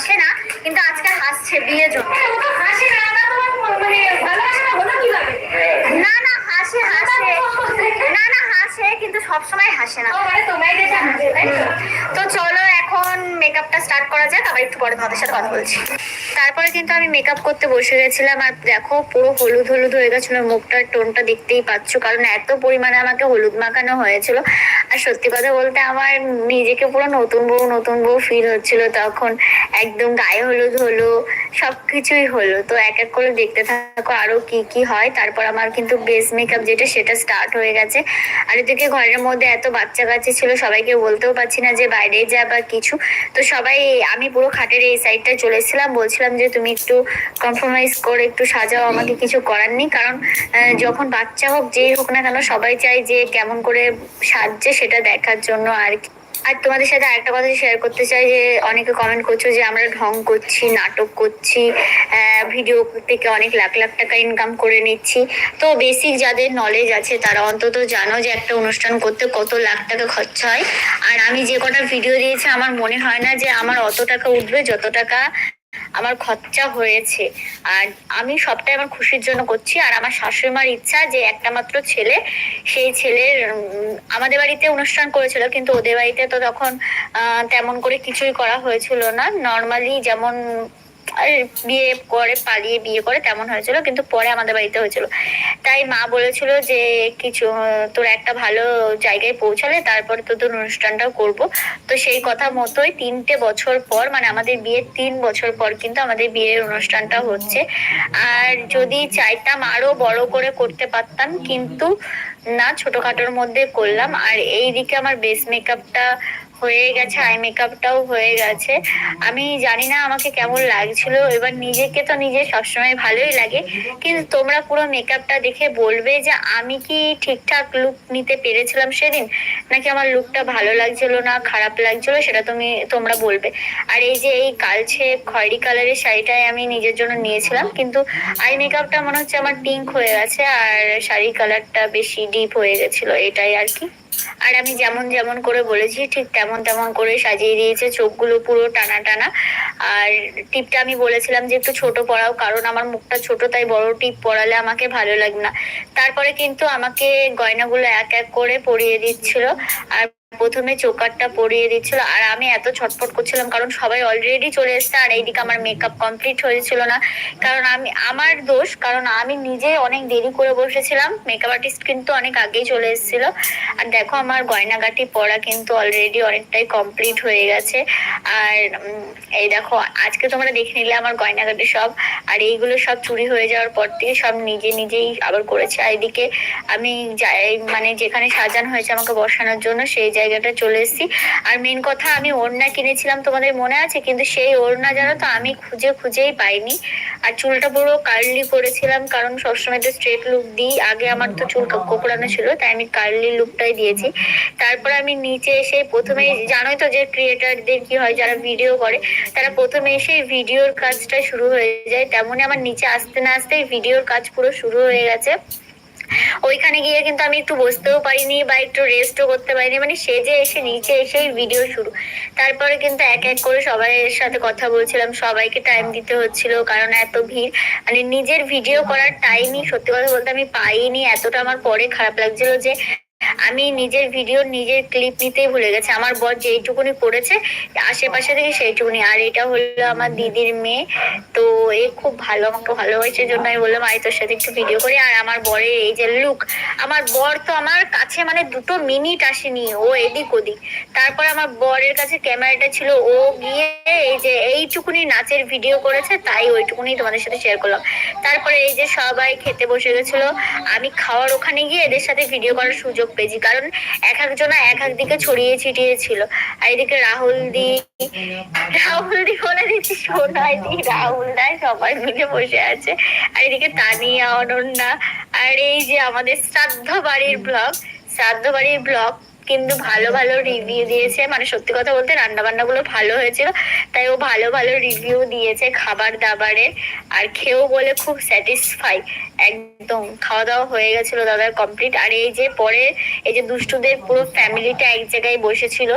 হাসে না, কিন্তু আজকে হাসছে বিয়ের জন্য। না না, হাসে হাসে। না না, হাসে, কিন্তু সবসময় হাসে না। তো? চলো এখন মেকআপটা স্টার্ট করা একটু পরে তোমাদের সাথে কথা বলছি। তারপরে কিন্তু আমি মেকআপ করতে বসে আর দেখো, পুরো হলুদ হলুদ হয়ে মুখটার টোনটা দেখতেই পাচ্ছ, কারণ এত পরিমাণে আমাকে হলুদ মাখানো হয়েছিল। আর সত্যি কথা বলতে, আমার নিজেকে পুরো নতুন বউ নতুন বউ ফিল হচ্ছিল তখন। একদম গায়ে হলুদ হলো, সবকিছুই হলো। তো এক এক করে দেখতে থাকো আরও কি কি হয়। তারপর আমার কিন্তু বেস মেকআপ যেটা, সেটা স্টার্ট হয়ে গেছে। আর এদিকে ঘরের মধ্যে এত বাচ্চা কাচ্চা ছিল, সবাইকে বলতেও পারছি না যে বাইরে যা বা কিছু। তো সবাই, আমি পুরো খাটের এই সাইডটা চলে এসেছিলাম। বলছিলাম যে তুমি একটু কম্প্রোমাইজ করে একটু সাজাও, আমাকে কিছু করার নেই। কারণ যখন বাচ্চা হোক, যেই হোক না কেন, সবাই চায় যে কেমন করে সাজছে সেটা দেখার জন্য আর কি। আর তোমাদের সাথে আরেকটা কথা শেয়ার করতে চাই, যে অনেকে কমেন্ট করছ যে আমরা ঢং করছি, নাটক করছি ভিডিও থেকে অনেক লাখ লাখ টাকা ইনকাম করে নিচ্ছি। তো বেসিক যাদের নলেজ আছে, তারা অন্তত জানো যে একটা অনুষ্ঠান করতে কত লাখ টাকা খরচা হয়। আর আমি যে কটা ভিডিও দিয়েছি, আমার মনে হয় না যে আমার অত টাকা উঠবে, যত টাকা আমার খরচা হয়েছে। আর আমি সবটাই আমার খুশির জন্য করছি। আর আমার শাশুড়ি মার ইচ্ছা যে একটা মাত্র ছেলে, সেই ছেলের আমাদের বাড়িতে অনুষ্ঠান করেছিল, কিন্তু ওদের বাড়িতে তো তখন তেমন করে কিছুই করা হয়েছিল না। নর্মালি যেমন বিয়ে করে, পালিয়ে বিয়ে করে তেমন হয়েছিল, কিন্তু পরে আমাদের বাড়িতে হয়েছিল। তাই মা বলেছিল যে কিছু, তোর একটা ভালো জায়গায় পৌঁছালে তারপরে তোদের অনুষ্ঠানটাও করব। তো সেই কথা মতোই তিনটে বছর পর মানে আমাদের বিয়ের তিন বছর পর কিন্তু আমাদের বিয়ের অনুষ্ঠানটা হচ্ছে। আর যদি চাইতাম আরও বড় করে করতে পারতাম, কিন্তু না, ছোটখাটোর মধ্যে করলাম। আর এই দিকে আমার বেস মেকআপটা হয়ে গেছে আই মেকআপটাও হয়ে গেছে। আমি জানি না আমাকে কেমন লাগছিল, এবার নিজেকে তো নিজে সবসময় ভালোই লাগে। কিন্তু তোমরা পুরো মেকআপটা দেখে বলবে যে আমি কি ঠিকঠাক লুক নিতে পেরেছিলাম সেদিন? নাকি আমার লুকটা ভালো লাগছিল না, খারাপ লাগছিল, সেটা তুমি, তোমরা বলবে। আর এই যে এই কালছে খয়েরি কালারের শাড়িটাই আমি নিজের জন্য নিয়েছিলাম, কিন্তু আই মেকআপটা মনে হচ্ছে আমার পিঙ্ক হয়ে গেছে, আর শাড়ি কালারটা বেশি ডিপ হয়ে গেছিল, এটাই আর কি। আর আমি যেমন যেমন করে বলেছি, ঠিক তেমন তেমন করে সাজিয়ে দিয়েছে, চোখগুলো পুরো টানা টানা। আর টিপটা আমি বলেছিলাম যে একটু ছোট পরাও কারণ আমার মুখটা ছোট, তাই বড় টিপ পরালে আমাকে ভালো লাগে না। তারপরে কিন্তু আমাকে গয়নাগুলো এক এক করে পরিয়ে দিচ্ছিল। আর প্রথমে চোকারটা পরিয়ে দিচ্ছিল আর আমি এত ছটফট করছিলাম কারণ সবাই অলরেডি চলে এসছে আর এইদিকে আমার মেকআপ কমপ্লিট হয়েছিল না। কারণ আমি, আমার দোষ, কারণ আমি নিজে অনেক দেরি করে বসেছিলাম মেকআপ আর্টিস্ট কিন্তু অনেক আগেই চলে এসেছিল। আর দেখো আমার গয়নাগাটি পরা কিন্তু অলরেডি অনেকটাই কমপ্লিট হয়ে গেছে। আর এই দেখো, আজকে তোমরা দেখে নিলে আমার গয়নাগাটি সব। আর এইগুলো সব চুরি হয়ে যাওয়ার পর থেকে সব নিজে নিজেই আবার করেছে। আর এদিকে আমি মানে যেখানে সাজানো হয়েছে আমাকে বসানোর জন্য, সেই জায়গাটা চলে এসেছি। আর মেন কথা, আমি ওড়না কিনেছিলাম তোমাদের মনে আছে? কিন্তু সেই ওড়না জানো তো, আমি খুঁজে খুঁজেই পাইনি। আর চুলটা পুরো কার্লি করেছিলাম, কারণ সবসময় তো স্ট্রেট লুক দিই। আগে আমার তো চুল কোকড়ানো ছিল, তাই আমি কার্লি লুকটাই দিয়েছি। তারপর আমি নিচে এসে প্রথমে, জানোই তো যে ক্রিয়েটারদের কি হয়, যারা ভিডিও করে, তারা প্রথমে এসে ভিডিওর কাজটা শুরু হয়ে যায়। তেমনই আমার নিচে আসতে না আসতেই ভিডিওর কাজ পুরো শুরু হয়ে গেছে। ওইখানে গিয়ে কিন্তু আমি একটু বসতেও পারিনি বা একটু রেস্টও করতে পারিনি। মানে সেজে এসে নিচে এসেই ভিডিও শুরু। তারপরে কিন্তু এক এক করে সবাই এর সাথে কথা বলছিলাম। সবাইকে টাইম দিতে হচ্ছিল কারণ এত ভিড়। মানে নিজের ভিডিও করার টাইমই সত্যি কথা বলতে আমি পাইনি। এতটা আমার পরে খারাপ লাগছিল যে আমি নিজের ভিডিও নিজের ক্লিপ নিতেই ভুলে গেছি। আমার বর যেইটুকুনি করেছে, আশেপাশে থেকে সেইটুকুনি। আর এটা হলো আমার দিদির মেয়ে। তো এ খুব ভালো, আমাকে ভালোবাসে জন্য আমি বললাম আই তোর সাথে একটু ভিডিও করি। আর আমার বরের এই যে লুক আমার বর তো আমার কাছে মানে দুটো মিনিট আসেনি, ও এদিক ওদিক। তারপর আমার বরের কাছে ক্যামেরাটা ছিল, ও গিয়ে এই যে এইটুকুনি নাচের ভিডিও করেছে, তাই ওইটুকুনি তোমাদের সাথে শেয়ার করলাম। তারপরে এই যে সবাই খেতে বসে গেছিল, আমি খাওয়ার ওখানে গিয়ে এদের সাথে ভিডিও করার সুযোগ পেয়েছি। কারণ এক একজনা এক এক দিকে ছড়িয়ে ছিটিয়ে ছিল। আর এদিকে রাহুল দি রাহুল দি বলে দিচ্ছি সোনাই দি, রাহুল দায় সবাই মিলে বসে আছে। আর এদিকে তানিয়া, অনন্যা, আর এই যে আমাদের শ্রাদ্ধ বাড়ির ব্লগ, শ্রাদ্ধ বাড়ির ব্লগ কিন্তু ভালো ভালো রিভিউ দিয়েছে। মানে সত্যি কথা বলতে রান্না বান্নাগুলো ভালো হয়েছিল, তাই ও ভালো ভালো রিভিউ দিয়েছে খাবার দাবারে। আর খেয়েও বলে খুব স্যাটিসফাই একদম। খাওয়া দাওয়া হয়ে গেছিল দাদার কমপ্লিট আর এই যে পরে, এই যে দুষ্টুদের পুরো ফ্যামিলিটা এক জায়গায় বসেছিল,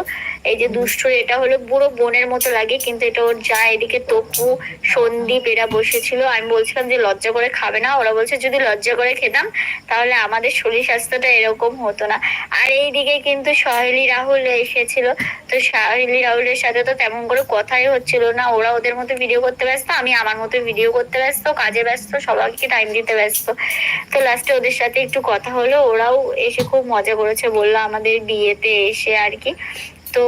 এই যে দুষ্টুর এটা হলো পুরো বোনের মতো লাগে, কিন্তু এটা ওর যা, এদিকে তপু, সন্দীপ, এরা বসেছিল। আমি বলছিলাম যে লজ্জা করে খাবে না, ওরা বলছে যদি লজ্জা করে খেতাম, তাহলে আমাদের শরীর স্বাস্থ্যটা এরকম হতো না। আর এইদিকে কিন্তু সহেলি রাহুল এসেছিল। তো সহেলি রাহুলের সাথে তো তেমন করে কথাই হচ্ছিল না। ওরা ওদের মতো ভিডিও করতে ব্যস্ত, আমি আমার মতো ভিডিও করতে ব্যস্ত, কাজে ব্যস্ত, সবাইকে টাইম দিতে ব্যস্ত। তো লাস্টে ওদের সাথে একটু কথা হলো, ওরাও এসে খুব মজা করেছে, বলল আমাদের বিয়েতে এসে আর কি। তো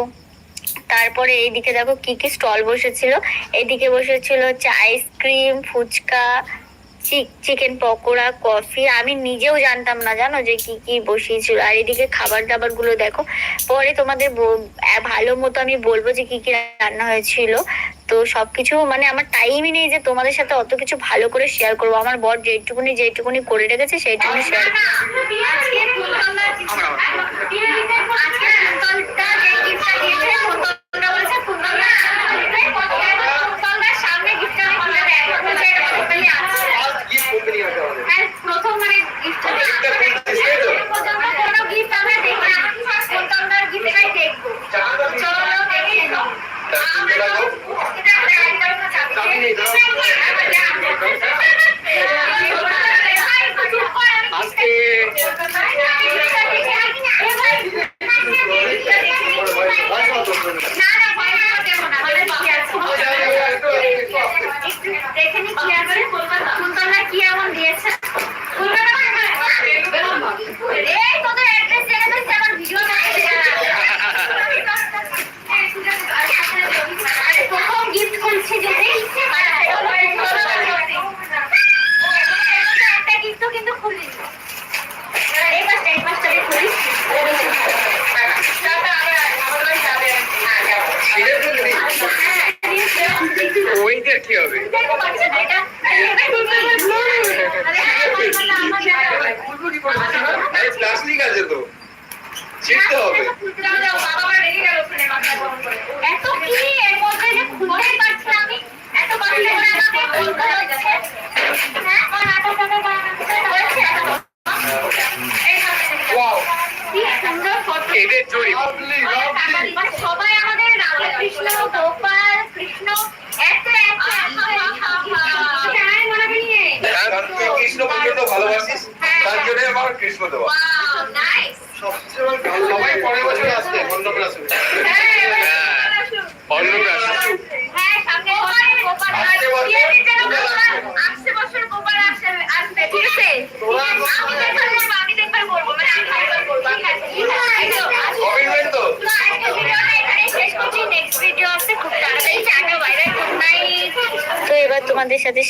তারপরে এইদিকে দেখো কি কি স্টল বসেছিল। এদিকে বসেছিল হচ্ছে ice cream phuchka chicken pakora, coffee, আমি নিজেও জানতাম না, জানো? যে কি কি বসিয়েছিল আর এদিকে খাবার দাবারগুলো দেখো, পরে তোমাদের ভালো মতো আমি বলব যে কি কি রান্না হয়েছিল। তো সবকিছু মানে আমার টাইমই নেই যে তোমাদের সাথে অত কিছু ভালো করে শেয়ার করব। আমার বর যেটুকুনি যেটুকুনি করে রেখেছে সেইটুকুনি শেয়ার সামনে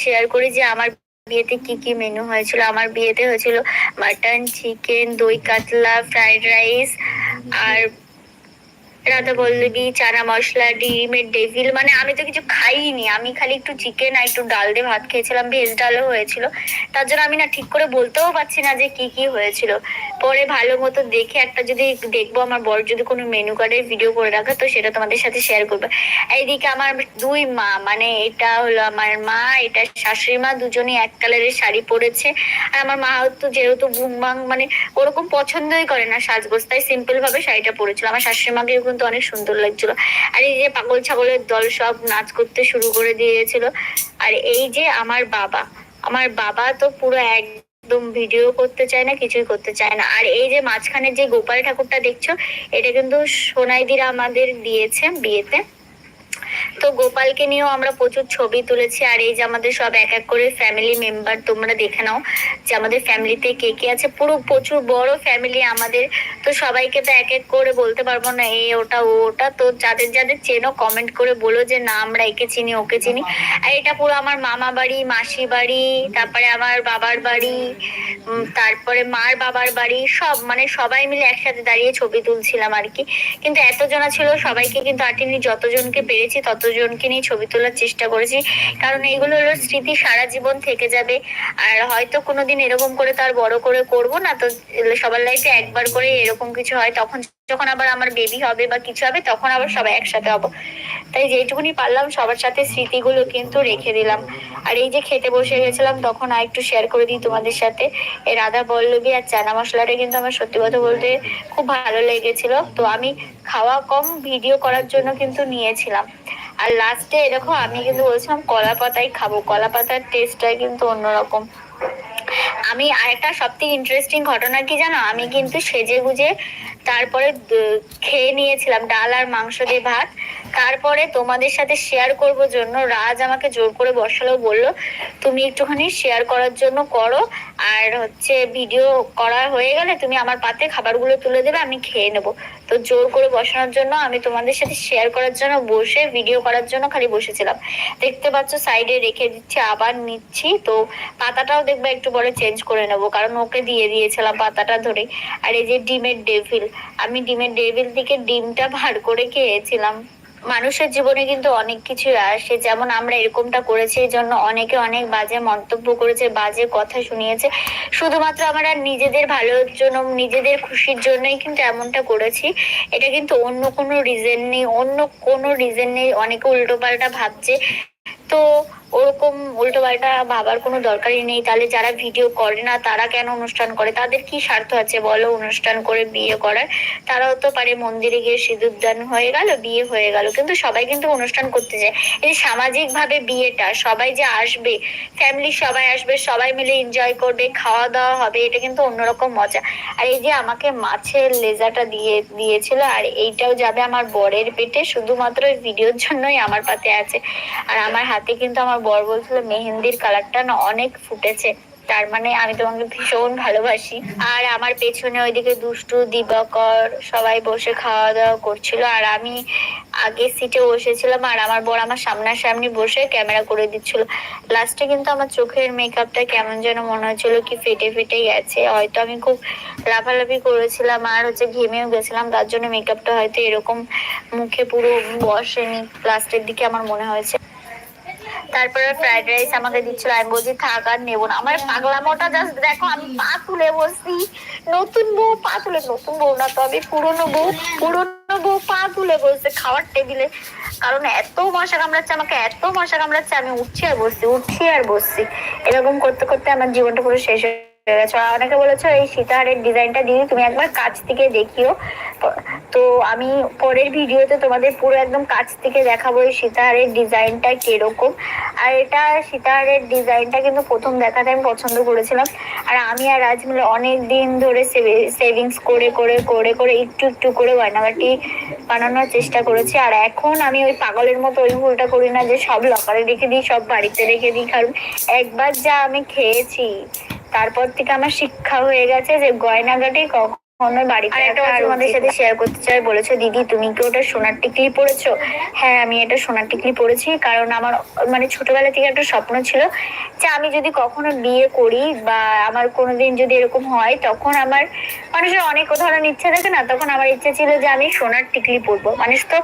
শেয়ার করি যে আমার বিয়েতে কি কি মেনু হয়েছিল। আমার বিয়েতে হয়েছিল মাটন চিকেন দই, কাতলা ফ্রাইড রাইস আর রাধা বল্লবী চানা মশলা ডিমের ডেভিল মানে আমি তো কিছু খাইনি। আমি খালি একটু চিকেন আর একটু ডাল দিয়ে ভাত খেয়েছিলাম, ভেজ ডালও হয়েছিল। তার জন্য আমি না ঠিক করে বলতেও পারছি না যে কি কি হয়েছিল। পরে ভালো মতো দেখে একটা যদি দেখব, আমার বর যদি কোনো মেনু কার্ডের ভিডিও করে রাখে, তো সেটা তোমাদের সাথে শেয়ার করব। এইদিকে আমার দুই মা মানে এটা হলো আমার মা, এটা শাশুড়ি মা, দুজনেই এক কালারের শাড়ি পরেছে। আর আমার মা তো যেহেতু বুমবাং মানে ওরকম পছন্দই করে না, সাজগোজ, তাই সিম্পল ভাবে শাড়িটা পরেছিল। আমার শাশুড়ি মাকেও কিন্তু অনেক সুন্দর লাগছিল। আর এই যে পাগল ছাগলের দল সব নাচ করতে শুরু করে দিয়েছিল। আর এই যে আমার বাবা আমার বাবা তো পুরো একদম ভিডিও করতে চায় না, কিছুই করতে চায় না। আর এই যে মাঝখানে যে গোপাল ঠাকুরটা দেখছ, এটা কিন্তু সোনাইদিরা আমাদের দিয়েছে বিয়েতে। তো গোপালকে নিয়েও আমরা প্রচুর ছবি তুলেছি, আর এই যে আমাদের সব এক এক করে ফ্যামিলি মেম্বার তোমরা দেখে নাও যে আমাদের ফ্যামিলিতে কে কে আছে। পুরো প্রচুর বড় ফ্যামিলি আমাদের, তো সবাইকে তো এক এক করে বলতে পারব না, এ ওটা, ও ওটা। তো যাদের যাদের চেনো কমেন্ট করে বলো যে না, আমরা একে চিনি, ওকে চিনি। আর এটা পুরো আমার মামা বাড়ি, মাসি বাড়ি, তারপরে আমার বাবার বাড়ি তারপরে মার বাবার বাড়ি, সব মানে সবাই মিলে একসাথে দাঁড়িয়ে ছবি তুলছিলাম আর কি। কিন্তু এতজনা ছিল, সবাইকে কিন্তু আটিনি যতজনকে পেরেছি ততজনকে নিয়ে ছবি তোলার চেষ্টা করেছি। কারণ এইগুলো হলো স্মৃতি সারা জীবন থেকে যাবে। আর হয়তো কোনোদিন এরকম করে তার বড় করে করব না, তো সবার লাইফে একবার করে এরকম কিছু হয়। তখন যখন আবার আমার বেবি হবে বা কিছু হবে, তখন আবার সবাই একসাথে হব। তাই যেটুকুনি পারলাম সবার সাথে স্মৃতিগুলো কিন্তু রেখে দিলাম। আর এই যে খেতে বসে গেছিলাম, তখন আর একটু শেয়ার করে দিই তোমাদের সাথে। এই রাধা পল্লবী আর চানা মশলাটা কিন্তু আমার সত্যি কথা বলতে খুব ভালো লেগেছিল। তো আমি খাওয়া কম ভিডিও করার জন্য কিন্তু নিয়েছিলাম। আর লাস্টে দেখো আমি কিন্তু বলছিলাম কলা পাতাই খাব। কলা পাতার টেস্টটাই কিন্তু অন্যরকম। আমি আরেকটা সব থেকে ইন্টারেস্টিং ঘটনা কি জানো? আমি কিন্তু সেজে গুজে তারপরে খেয়ে নিয়েছিলাম ডাল আর মাংস দিয়ে ভাত। তারপরে তোমাদের সাথে শেয়ার করব জন্য রাজ আমাকে জোর করে বসালো, বলল, তুমি একটুখানি শেয়ার করার জন্য করো। আর হচ্ছে ভিডিও করা হয়ে গেলে তুমি আমার পাতে খাবারগুলো তুলে দেবে, আমি খেয়ে নেব। তো জোর করে বসানোর জন্য আমি তোমাদের সাথে শেয়ার করার জন্য বসে ভিডিও করার জন্য খালি বসেছিলাম। দেখতে পাচ্ছ সাইডে রেখে দিচ্ছি, আবার নিচ্ছি। তো পাতাটাও দেখবে একটু পরে চেঞ্জ করে নেব, কারণ ওকে দিয়ে দিয়েছিলাম পাতাটা ধরে। আর এই যে ডিমের ডেভিল আমি ডিমের ডেভিল থেকে ডিমটা ভার করে খেয়েছিলাম। মানুষের জীবনে কিন্তু অনেক কিছু আসে। যেমন আমরা এরকমটা করেছি, এই জন্য অনেকে অনেক বাজে মন্তব্য করেছে, বাজে কথা শুনিয়েছে। শুধুমাত্র আমরা নিজেদের ভালোর জন্য, নিজেদের খুশির জন্যই কিন্তু এমনটা করেছি। এটা কিন্তু অন্য কোনো রিজন নেই, অন্য কোনো রিজন নেই, অনেকে উল্টোপাল্টা ভাবছে। তো ওরকম উল্টো পাল্টা ভাবার কোনো দরকারই নেই। তাহলে যারা ভিডিও করে না, তারা কেন অনুষ্ঠান করে? তাদের কি স্বার্থ আছে? বলো, অনুষ্ঠান করে বিয়ে করার? তারাও তো পারে মন্দিরে গিয়ে সিঁদুরদান হয়ে গেল, বিয়ে হয়ে গেল। কিন্তু সবাই কিন্তু অনুষ্ঠান করতে যায়। এই সামাজিক ভাবে বিয়েটা, সবাই যে আসবে ফ্যামিলি সবাই আসবে, সবাই মিলে এনজয় করবে খাওয়া দাওয়া হবে, এটা কিন্তু অন্যরকম মজা। আর এই যে আমাকে মাছের লেজাটা দিয়ে, দিয়েছিল, আর এইটাও যাবে আমার বরের পেটে, শুধুমাত্র ভিডিওর জন্যই আমার পাতে আছে। আর আমার হাতে কিন্তু আমার বর বলছিল, মেহেন্দির কালারটা না অনেক ফুটেছে। তার মানে আমি তোমাকে ভীষণ ভালোবাসি। আর আমার পেছনে ওইদিকে দুষ্টু, দিবাকর সবাই বসে খাওয়া দাওয়া করছিল। আর আমি আগে সিটে বসেছিলাম আর আমার বর আমার সামনাসামনি বসে ক্যামেরা করে দিচ্ছিল। লাস্টে কিন্তু আমার চোখের মেকআপটা কেমন যেন মনে হচ্ছিল কি ফেটে ফেটে গেছে হয়তো আমি খুব লাফালাফি করেছিলাম আর হচ্ছে ঘেমেও গেছিলাম। তার জন্য মেকআপটা হয়তো এরকম মুখে পুরো বসেনি। লাস্টের দিকে আমার মনে হয়েছে। তারপরে ফ্রাইড রাইস আমাকে দিচ্ছিল, আমি বলছি, থাক আর নেব না। আমার পাগলা পাগলামোটা জাস্ট দেখো, আমি পা তুলে বসছি। নতুন বউ পা তুলে, নতুন বউ না তো, আমি পুরনো বউ পুরনো বউ পা তুলে বসছে খাওয়ার টেবিলে। কারণ এত মশা কামড়াচ্ছে আমাকে, এত মশা কামড়াচ্ছে, আমি উঠছি আর বসছি, উঠছি আর বসছি। এরকম করতে করতে আমার জীবনটা পুরো শেষ হয়ে আর অনেকে বলেছ, এই সীতাহারের ডিজাইনটা দিদি তুমি একবার কাছ থেকে দেখিও। তো আমি পরের ভিডিওতে তোমাদের পুরো একদম কাছ থেকে দেখাবো এই সীতাহারের ডিজাইনটা কীরকম। আর এটা সীতাহারের ডিজাইনটা কিন্তু প্রথম দেখাতে আমি পছন্দ করেছিলাম। আর আমি আর রাজ মিলে অনেক দিন ধরে সেভিংস করে করে করে করে একটু একটু করে গয়নাগাটি বানানোর চেষ্টা করেছি। আর এখন আমি ওই পাগলের মতো ওই ভুলটা করি না যে সব লকারে রেখে দিই, সব বাড়িতে রেখে দিই। কারণ একবার যা আমি খেয়েছি তারপর থেকে আমার শিক্ষা হয়ে গেছে যে গয়নাগাটি কখনো বাড়িতে তোমাদের সাথে শেয়ার করতে চাই বলেছ দিদি তুমি কি ওটা সোনার টিকলি পরেছো? হ্যাঁ আমি এটা সোনার টিকলি পরেছি কারণ আমার মানে ছোটবেলা থেকে একটা স্বপ্ন ছিল যে আমি যদি কখনো বিয়ে করি বা আমার কোনোদিন যদি এরকম হয় তখন আমার মানুষের অনেক ধরনের ইচ্ছা থাকে না তখন আমার ইচ্ছে ছিল যে আমি সোনার টিকলি পরবো। মানুষ তো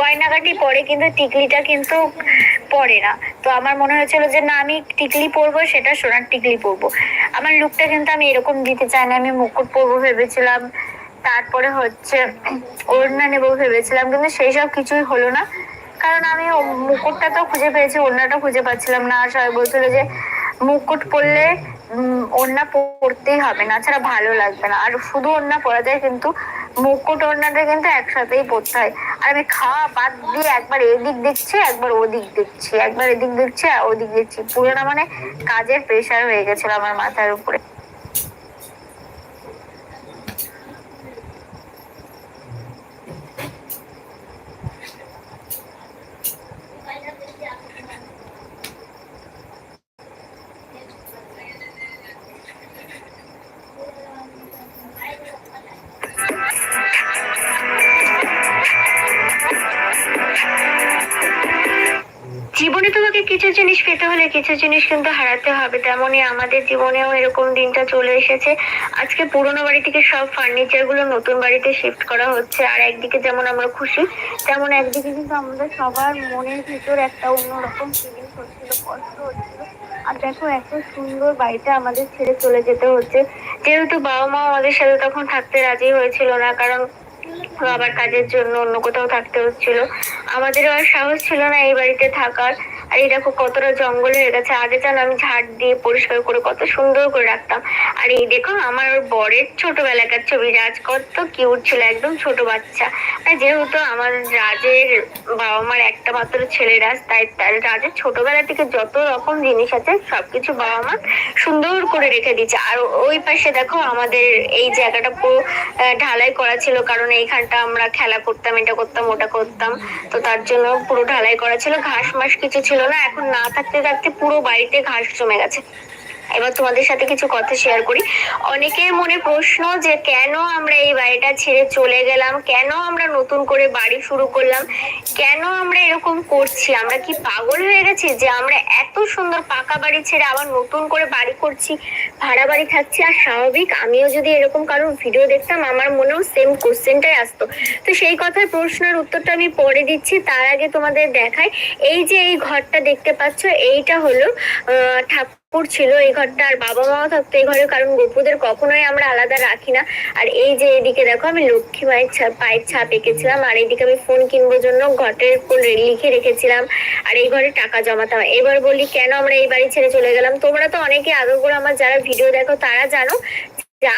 গয়নাগাটি পরে কিন্তু টিকলিটা কিন্তু পরে না। তো আমার মনে হয়েছিল যে, না, আমি টিকলি পরবো, সেটা সোনার টিকলি পরবো। আমার লুকটা কিন্তু আমি এরকম দিতে চাই না। আমি মুকুট পরবো ভেবেছিলাম, তারপরে হচ্ছে ওড়না নেব ভেবেছিলাম, কিন্তু সেই সব কিছুই হলো না। কারণ আমি মুকুটটা তো খুঁজে পেয়েছি, ওড়নাটা খুঁজে পাচ্ছিলাম না। আর সবাই বলছিল যে, মুকুট পরলে ওড়না পরতেই হবে না। ছাড়া ভালো লাগবে না। আর শুধু ওড়না পরা যায়, কিন্তু মুকুট ওড়নাটা কিন্তু একসাথেই পড়তে হয়। আর আমি খাওয়া বাদ দিয়ে একবার এদিক দেখছি, একবার ওদিক দেখছি, একবার এদিক দেখছি আর ওদিক দেখছি। পুরোটা মানে কাজের প্রেশার হয়ে গেছিল আমার মাথার উপরে। কিছু জিনিস কিন্তু হারাতে হবে, তেমনই আমাদের জীবনেও এরকম দিনটা চলে এসেছে। আজকে পুরোনো বাড়ি থেকে সব ফার্নিচারগুলো নতুন বাড়িতে শিফট করা হচ্ছে, আর একদিকে যেমন আমরা খুশি, তেমন একদিকে কিন্তু আমাদের সবার মনের ভিতর একটা অন্যরকম ফিলিংস হচ্ছিল, কষ্ট হচ্ছিল। আর দেখো, এত সুন্দর বাড়িটা আমাদের ছেড়ে চলে যেতে হচ্ছে। যেহেতু বাবা মা আমাদের সাথে তখন থাকতে রাজি হয়েছিল না, কারণ বাবার কাজের জন্য অন্য কোথাও থাকতে হচ্ছিল। আমাদেরও আর সাহস ছিল না এই বাড়িতে থাকার। আর এই দেখো কতটা জঙ্গল হয়ে গেছে। আগে জানো আমি ঝাড় দিয়ে পরিষ্কার করে কত সুন্দর করে রাখতাম। আর এই দেখো আমার বরের ছোটবেলাকার ছবি। রাজ কত কিউট ছিল, একদম ছোট বাচ্চা। আর যেহেতু আমার রাজের বাবা মার একটা মাত্র ছেলে রাজ, তাই তার রাজের ছোটবেলা থেকে যত রকম জিনিস আছে, সবকিছু বাবা মা সুন্দর করে রেখে দিচ্ছে আর ওই পাশে দেখো আমাদের এই জায়গাটা পুরো ঢালাই করা ছিল। কারণ এইখানটা আমরা খেলা করতাম, এটা করতাম, ওটা করতাম। তো তার জন্য পুরো ঢালাই করা ছিল। ঘাস মাস কিছু ছিল না। এখন না থাকতে থাকতে পুরো বাড়িতে ঘাস জমে গেছে। এবার তোমাদের সাথে কিছু কথা শেয়ার করি। অনেকের মনে প্রশ্ন যে কেন আমরা এই বাড়িটা ছেড়ে চলে গেলাম? কেন আমরা নতুন করে বাড়ি শুরু করলাম? কেন আমরা এরকম করছি? আমরা কি পাগল হয়ে গেছি যে আমরা এত সুন্দর পাকা বাড়ি ছেড়ে আবার নতুন করে বাড়ি করছি ভাড়া বাড়ি থাকছি? আর স্বাভাবিক আমিও যদি এরকম কারোর ভিডিও দেখতাম আমার মনেও সেম কোশ্চেনটাই আসতো। তো সেই কথার প্রশ্নের উত্তরটা আমি পরে দিচ্ছি তার আগে তোমাদের দেখাই। এই যে এই ঘরটা দেখতে পাচ্ছ এইটা হলো আহ, ঠাকুর ছিল এই ঘরটা আর বাবা মাও থাকতো এই ঘরে, কারণ গপুদের কখনোই আমরা আলাদা রাখি না। আর এই যে এদিকে দেখো, আমি লক্ষ্মী মায়ের পায়ের ছাপ এঁকেছিলাম, আর এইদিকে আমি ফোন কিনবো জন্য ফোন লিখে রেখেছিলাম, আর এই ঘরে টাকা জমাতাম এবার বলি, কেন আমরা এই বাড়ি ছেড়ে চলে গেলাম? তোমরা তো অনেকে আগে করে আমার যারা ভিডিও দেখো, তারা জানো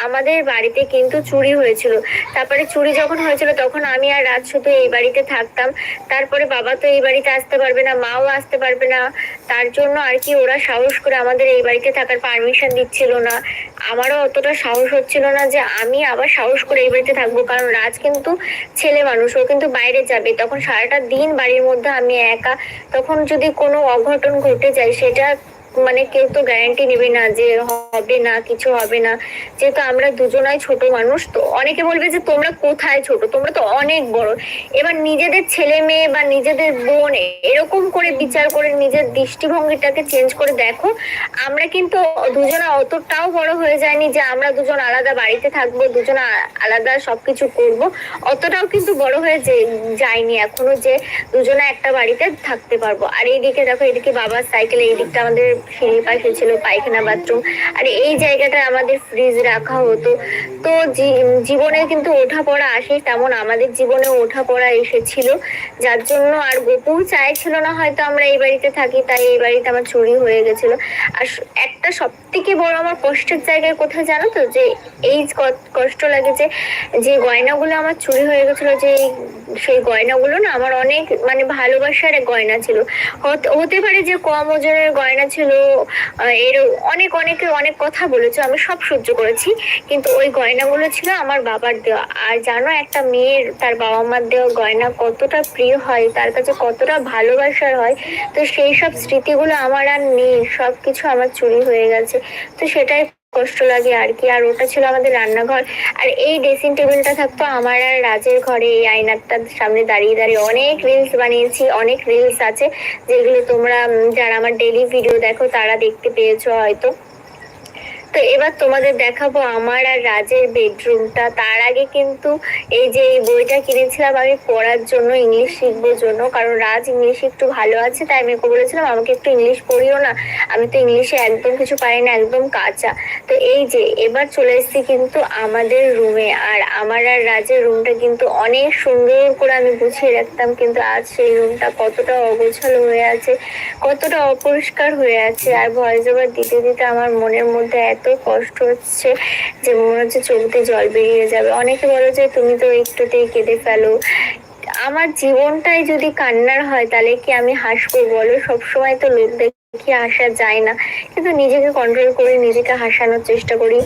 আমাদের বাড়িতে কিন্তু চুরি হয়েছিল। তারপরে চুরি যখন হয়েছিল তখন আমি আর রাত শুধু এই বাড়িতে থাকতাম। তারপরে বাবা তো এই বাড়িতে আসতে পারবে না, মাও আসতে পারবে না। তার জন্য আর কি ওরা সাহস করে আমাদের এই বাড়িতে থাকার পারমিশন দিচ্ছিল না। আমারও অতটা সাহস হচ্ছিল না যে আমি আবার সাহস করে এই বাড়িতে থাকব। কারণ রাজ কিন্তু ছেলে মানুষ, ও কিন্তু বাইরে যাবে। তখন সারাটা দিন বাড়ির মধ্যে আমি একা। তখন যদি কোনো অঘটন ঘটে যায়, সেটা মানে কেউ তো গ্যারান্টি নেবে না যে হবে না, কিছু হবে না। যেহেতু আমরা দুজনাই ছোট মানুষ, তো অনেকে বলবে যে তোমরা কোথায় ছোট? তোমরা তো অনেক বড়। এবার নিজেদের ছেলে মেয়ে বা নিজেদের বোন এরকম করে বিচার করে নিজের দৃষ্টিভঙ্গিটাকে চেঞ্জ করে দেখো। আমরা কিন্তু দুজনা অতটাও বড় হয়ে যায়নি যে আমরা দুজন আলাদা বাড়িতে থাকব, দুজন আলাদা সবকিছু করব। অতটাও কিন্তু বড় হয়ে যায়নি এখনও যে দুজনে একটা বাড়িতে থাকতে পারব। আর এইদিকে দেখো এদিকে বাবার সাইকেল এই দিকটা আমাদের সিঁড়ির পাশে ছিল পায়খানা বাথরুম। আর এই জায়গাটা আমাদের ফ্রিজ রাখা হতো। তো জীবনে কিন্তু ওঠা পড়া আসে, তেমন আমাদের জীবনে ওঠা পড়া এসেছিল। যার জন্য আর গোপু চাইছিল না হয়তো আমরা এই বাড়িতে থাকি, তাই এই বাড়িতে আমার চুরি হয়ে গেছিল। আর একটা সব থেকে বড় আমার কষ্টের জায়গায় কোথায় জানো তো? যে এই কষ্ট লাগে যে যে গয়নাগুলো আমার চুরি হয়ে গেছিল, যে সেই গয়নাগুলো না আমার অনেক মানে ভালোবাসার গয়না ছিল। হতে পারে যে কম ওজনের গয়না ছিল আহ, এর অনেক অনেকে অনেক কথা বলেছ আমি সব সহ্য করেছি। কিন্তু ওই গয়নাগুলো ছিল আমার বাবার দেওয়া। আর জানো একটা মেয়ের তার বাবা মার দেওয়া গয়না কতটা প্রিয় হয় তার কাছে কতটা ভালোবাসার হয় তো সেই সব স্মৃতিগুলো আমার আর নেই সব কিছু আমার চুরি হয়ে গেছে। তো সেটাই কষ্ট লাগে আর কি। আর ওটা ছিল আমাদের রান্নাঘর। আর এই ড্রেসিং টেবিলটা থাকতো আমার আর রাজের ঘরে। এই আয়নাটার সামনে দাঁড়িয়ে দাঁড়িয়ে অনেক রিলস বানিয়েছি, অনেক রিলস আছে, যেগুলো তোমরা যারা আমার ডেলি ভিডিও দেখো, তারা দেখতে পেয়েছ হয়তো। তো এবার তোমাদের দেখাবো আমার আর রাজের বেডরুমটা তার আগে কিন্তু এই যে এই বইটা কিনেছিলাম আমি পড়ার জন্য ইংলিশ শিখবার জন্য। কারণ রাজ ইংলিশে একটু ভালো আছে, তাই আমি বলেছিলাম, আমাকে একটু ইংলিশ পড়িও না। আমি তো ইংলিশে একদম কিছু পারি না, একদম কাঁচা। তো এই যে, এবার চলে এসেছি কিন্তু আমাদের রুমে আর আমার আর রাজের রুমটা কিন্তু অনেক সুন্দর করে আমি গুছিয়ে রাখতাম, কিন্তু আজ সেই রুমটা কতটা অগোছালো হয়ে আছে, কতটা অপরিষ্কার হয়ে আছে। আর ভয়েস ওভার দিতে দিতে আমার মনের মধ্যে এত কষ্ট হচ্ছে যে মনে হচ্ছে দিয়ে জল বেরিয়ে যাবে। অনেকে বলো যে তুমি তো একটুতেই কেঁদে ফেলো। আমার জীবনটাই যদি কান্নার হয়, তাহলে কি আমি হাসবো বলো? সবসময় তো লোক দেখে হাসা যায় না। কিন্তু নিজেকে কন্ট্রোল করে নিজেকে হাসানোর চেষ্টা করি।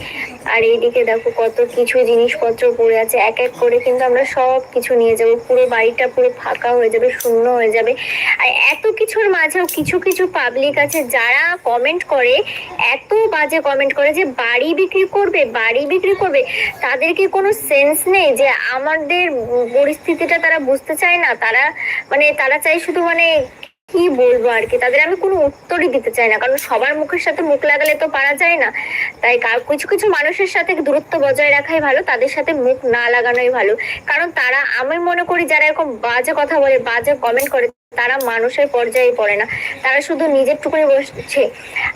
আর এইদিকে দেখো কত কিছু জিনিসপত্র পড়ে আছে, এক এক করে কিন্তু আমরা সব কিছু নিয়ে যাব। পুরো বাড়িটা পুরো ফাঁকা হয়ে যাবে, শূন্য হয়ে যাবে। আর এত কিছুর মাঝেও কিছু কিছু পাবলিক আছে যারা কমেন্ট করে, এত বাজে কমেন্ট করে যে বাড়ি বিক্রি করবে, বাড়ি বিক্রি করবে। তাদের কি কোনো সেন্স নেই যে আমাদের পরিস্থিতিটা তারা বুঝতে চায় না? তারা মানে তারা চাই শুধু মানে কি বলব আর কি? তাদের আমি কোনো উত্তরই দিতে চাই না। কারণ সবার মুখের সাথে মুখ লাগালে তো পারা যায় না। তাই কিছু কিছু মানুষের সাথে দূরত্ব বজায় রাখাই ভালো, তাদের সাথে মুখ না লাগানোই ভালো। কারণ তারা, আমি মনে করি যারা এরকম বাজে কথা বলে, বাজে কমেন্ট করে তারা মানুষের পর্যায়ে পড়ে না। তারা শুধু নিজের টুকুনি বসছে।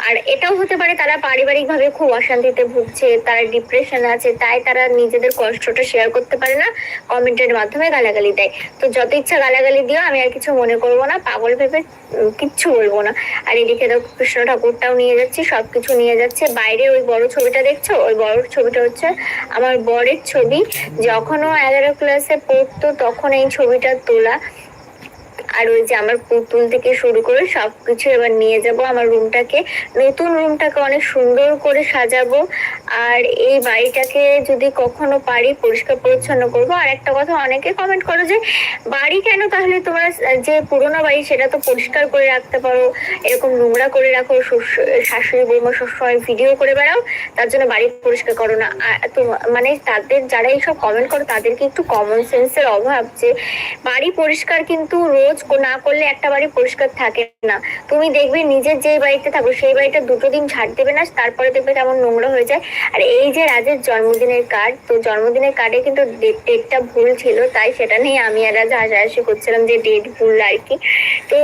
আর এটাও হতে পারে তারা পারিবারিকভাবে খুব অশান্তিতে ভুগছে, তারা ডিপ্রেশন আছে, তাই তারা নিজেদের কষ্টটা শেয়ার করতে পারে না কমেন্টের মাধ্যমে গালাগালি দেয়। তো যত ইচ্ছা গালাগালি দিও, আমি আর কিছু মনে করব না, পাগল ভেবে কিচ্ছু বলব না। আর এদিকে তো কৃষ্ণ ঠাকুরটাও নিয়ে যাচ্ছি, সবকিছু নিয়ে যাচ্ছে। বাইরে ওই বড় ছবিটা দেখছ? ওই বড় ছবিটা হচ্ছে আমার বরের ছবি। যখনও এগারো ক্লাসে পড়তো, তখন এই ছবিটা তোলা। আর ওই যে আমার পুতুল থেকে শুরু করে সবকিছু এবার নিয়ে যাব আমার রুমটাকে। নতুন রুমটাকে অনেক সুন্দর করে সাজাবো। আর এই বাড়িটাকে যদি কখনো পারি পরিষ্কার পরিচ্ছন্ন করব। আর একটা কথা অনেকে কমেন্ট করো যে, বাড়ি কেন? তাহলে তোমরা যে পুরোনো বাড়ি সেটা তো পরিষ্কার করে রাখতে পারো। এরকম নোংরা করে রাখো শাশুড়ি, বৌমা সবসময় ভিডিও করে বেড়াও। তার জন্য বাড়ি পরিষ্কার করো না। মানে তাদের যারা এইসব কমেন্ট করো তাদেরকে একটু কমন সেন্সের অভাব যে, বাড়ি পরিষ্কার কিন্তু রোজ কো- না করলে একটা বাড়ি পরিষ্কার থাকে না। তুমি দেখবে নিজের যে বাড়িতে থাকো, সেই বাড়িটা দুটো দিন ঝাড় দেবে না, তারপরে দেখবে কেমন নোংরা হয়ে যায়। আর এই যে রাজের জন্মদিনের কার্ড তো জন্মদিনের কার্ডে কিন্তু ডেটটা ভুল ছিল, তাই সেটা নিয়ে আমি আর রাজা হাসাহাসি করছিলাম যে ডেট ভুল আর কি। তো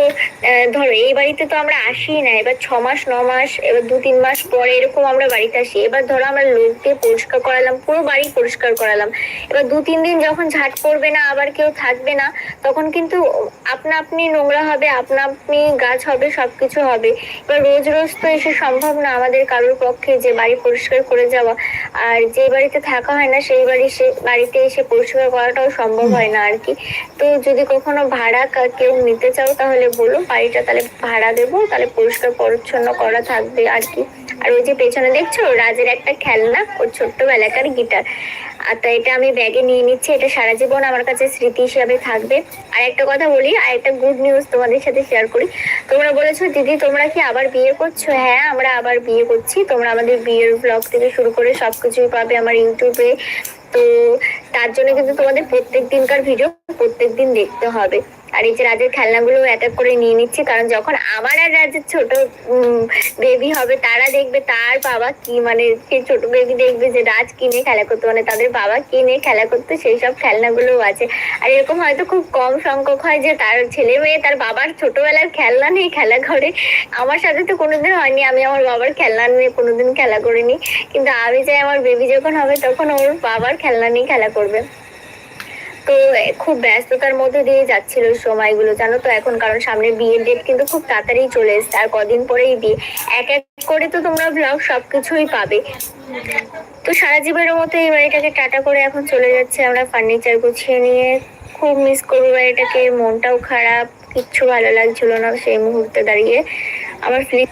ধরো এই বাড়িতে তো আমরা আসি না, এবার ছ মাস, ন মাস, এবার দু তিন মাস পরে এরকম আমরা বাড়িতে আসি। এবার ধরো আমরা লোক দিয়ে পরিষ্কার করালাম, পুরো বাড়ি পরিষ্কার করালাম। এবার দু তিন দিন যখন ঝাঁট পড়বে না, আবার কেউ থাকবে না, তখন কিন্তু আপনা আপনি নোংরা হবে, আপনা আপনি গাছ হবে, সবকিছু হবে। এবার রোজ রোজ তো এসে সম্ভব না আমাদের কারোর পক্ষে যে বাড়ি পরিষ্কার করে যাওয়া। আর যে বাড়িতে থাকা হয় না, সেই বাড়ি সে, বাড়িতে এসে পরিষ্কার করাটাও সম্ভব হয় না আর কি। তো যদি কখনো ভাড়া কেউ নিতে চাও, তাহলে বলো বাড়িটা তাহলে ভাড়া দেবো, তাহলে পরিষ্কার পরিচ্ছন্ন করা থাকবে আর কি। আর ওই যে পেছনে দেখছ, রাজের একটা খেলনা, ওর ছোট্টবেলাকার গিটার। আর তো এটা আমি ব্যাগে নিয়ে নিচ্ছি, এটা সারা জীবন আমার কাছে স্মৃতি হিসাবে থাকবে। আর একটা কথা বলি, আর একটা গুড নিউজ তোমাদের সাথে শেয়ার করি। তোমরা বলেছ, দিদি, তোমরা কি আবার বিয়ে করছ? হ্যাঁ আমরা আবার বিয়ে করছি। তোমরা আমাদের বিয়ের ব্লগ থেকে শুরু করে সবকিছুই পাবে আমার ইউটিউবে তো তার জন্য কিন্তু তোমাদের প্রত্যেক দিনকার ভিডিও প্রত্যেক দিন দেখতে হবে। আর এই যে রাজের খেলনাগুলো অ্যাটাক করে নিয়ে নিচ্ছি, কারণ যখন আমার আর রাজের ছোট বেবি হবে, তারা দেখবে তার বাবা কি মানে সেই ছোট বেবি দেখবে যে রাজ কিনে খেলা করতো মানে তাদের বাবা কিনে খেলা করতো, সেই সব খেলনাগুলোও আছে। আর এরকম হয়তো খুব কম সংখ্যক হয় যে তার ছেলে মেয়ে, তার বাবার ছোটবেলার খেলনা নিয়ে খেলা করে। আমার সাথে তো কোনোদিন হয়নি, আমি আমার বাবার খেলনা নিয়ে কোনোদিন খেলা করিনি। কিন্তু আমি চাই আমার বেবি যখন হবে, তখন ওর বাবার খেলনা নিয়ে খেলা করবে। তো খুব ব্যস্ততার মধ্যে দিয়ে যাচ্ছিল সময়গুলো, জানো তো? এখন কারণ সামনে বিয়ের ডেট কিন্তু খুব তাড়াতাড়ি চলে এসছে। আর কদিন পরেই বিয়ে। এক এক করে তো তোমরা ব্লগ সবকিছুই পাবে। তো সারা জীবনের মতো এই বাড়িটাকে টাটা করে এখন চলে যাচ্ছে আমরা ফার্নিচার গুছিয়ে নিয়ে। খুব মিস করব বাড়িটাকে। মনটাও খারাপ। কিচ্ছু ভালো লাগছিল না সেই মুহূর্তে দাঁড়িয়ে। আমার ফ্লিপ